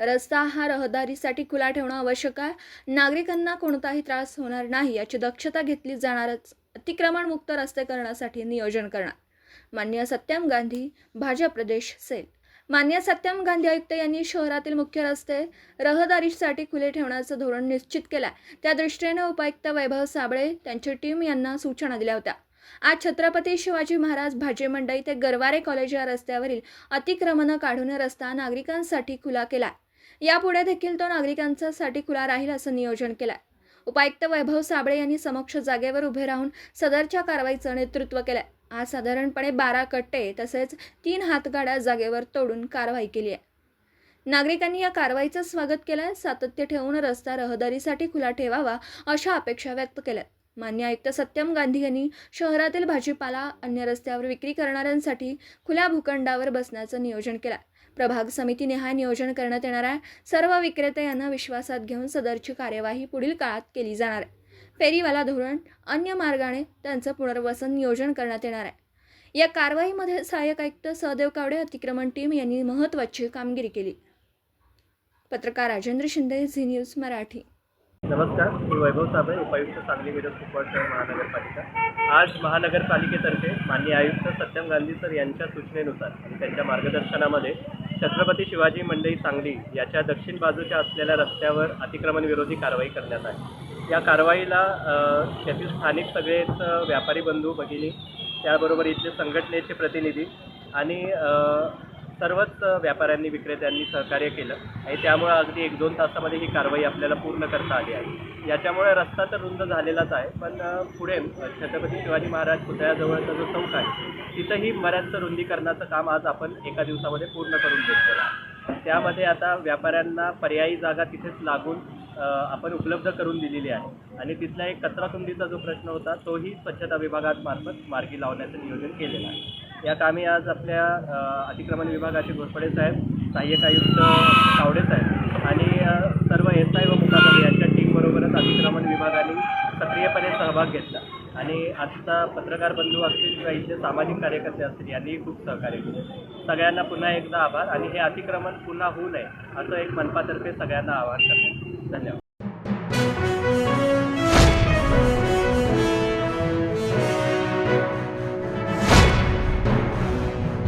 रस्ता हा रहदारीसाठी खुला ठेवणं आवश्यक आहे. नागरिकांना कोणताही त्रास होणार नाही याची दक्षता घेतली जाणारच. अतिक्रमणमुक्त रस्ते करण्यासाठी नियोजन करणार. मान्य सत्यम गांधी भाजप प्रदेश सेल. मान्य सत्यम गांधी आयुक्त यांनी शहरातील मुख्य रस्ते रहदारीसाठी खुले ठेवण्याचं धोरण निश्चित केलं आहे त्या दृष्टीने उपायुक्त वैभव साबळे त्यांची टीम यांना सूचना दिल्या होत्या. आज छत्रपती शिवाजी महाराज भाजी मंडई ते गरवारे कॉलेज या रस्त्यावरील अतिक्रमणं काढून रस्ता नागरिकांसाठी खुला केला यापुढे देखील तो नागरिकांसाठी खुला राहील असं नियोजन केलंय. उपायुक्त वैभव साबळे यांनी समक्ष जागेवर उभे राहून सदरच्या कारवाईचं नेतृत्व केलंय. आज साधारणपणे बारा कट्टे तसेच तीन हातगाड्या जागेवर तोडून कारवाई केली आहे. नागरिकांनी या कारवाईचं स्वागत केलंय सातत्य ठेवून रस्ता रहदारीसाठी खुला ठेवावा अशा अपेक्षा व्यक्त केल्या मान्य आयुक्त सत्यम गांधी यांनी शहरातील भाजीपाला अन्य रस्त्यावर विक्री करणाऱ्यांसाठी खुल्या भूखंडावर बसण्याचं नियोजन केलं प्रभाग समितीने निहाय नियोजन करण्यात येणार आहे. सर्व विक्रेते यांना विश्वासात घेऊन सदरची कार्यवाही पुढील काळात केली जाणार आहे. फेरीवाला धोरण अन्य मार्गाने त्यांचं पुनर्वसन नियोजन करण्यात येणार आहे. या कारवाईमध्ये सहाय्यक आयुक्त सहदेव कावडे अतिक्रमण टीम यांनी महत्त्वाची कामगिरी केली. पत्रकार राजेंद्र शिंदे झी न्यूज मराठी. नमस्कार मी वैभव साबळे उपायुक्त सांगली मिरज कुपवाडकर महानगरपालिका. आज महानगरपालिकेतर्फे माननीय आयुक्त सत्यम गांधी सर यांच्या सूचनेनुसार आणि त्यांच्या मार्गदर्शनामध्ये छत्रपती शिवाजी मंडई सांगली याच्या दक्षिण बाजूच्या असलेल्या रस्त्यावर अतिक्रमण विरोधी कारवाई करण्यात आहे या कारवाईला त्यातील स्थानिक सगळेच व्यापारी बंधू भगिनी त्याबरोबर इथले संघटनेचे प्रतिनिधी आणि सर्वच व्यापाऱ्यांनी विक्रेत्यांनी सहकार्य केलं आणि त्यामुळे अगदी एक दोन तासामध्ये ही कारवाई आपल्याला पूर्ण करता आली आहे. याच्यामुळे रस्ता तर रुंद झालेलाच आहे पण पुढे छत्रपती शिवाजी महाराज पुतळ्याजवळचा जो चौक आहे तिथंही बऱ्याचसं रुंदीकरणाचं काम आज आपण एका दिवसामध्ये पूर्ण करून घेतलेलं आहे. त्यामध्ये आता व्यापाऱ्यांना पर्यायी जागा तिथेच लागून आपण उपलब्ध करून दिलेली आहे. आणि तिथला एक कचराकुंडीचा जो प्रश्न होता तोही स्वच्छता विभागामार्फत मार्गी लावण्याचं नियोजन केलेलं आहे. या कामी आज आपल्या अतिक्रमण विभागाचे घोरपडे साहेब सहाय्यक आयुक्त कावडे साहेब आणि सर्व एस आय व मुकादम यांच्या टीमबरोबरच अतिक्रमण विभागाने सक्रियपणे सहभाग घेतला. आणि आजचा पत्रकार बंधू असतील किंवा इथले सामाजिक कार्यकर्ते असतील यांनीही खूप सहकार्य केले. सगळ्यांना पुन्हा एकदा आभार आणि हे अतिक्रमण पुन्हा होऊ नये असं एक मनपातर्फे सगळ्यांना आवाहन करते धन्यवाद.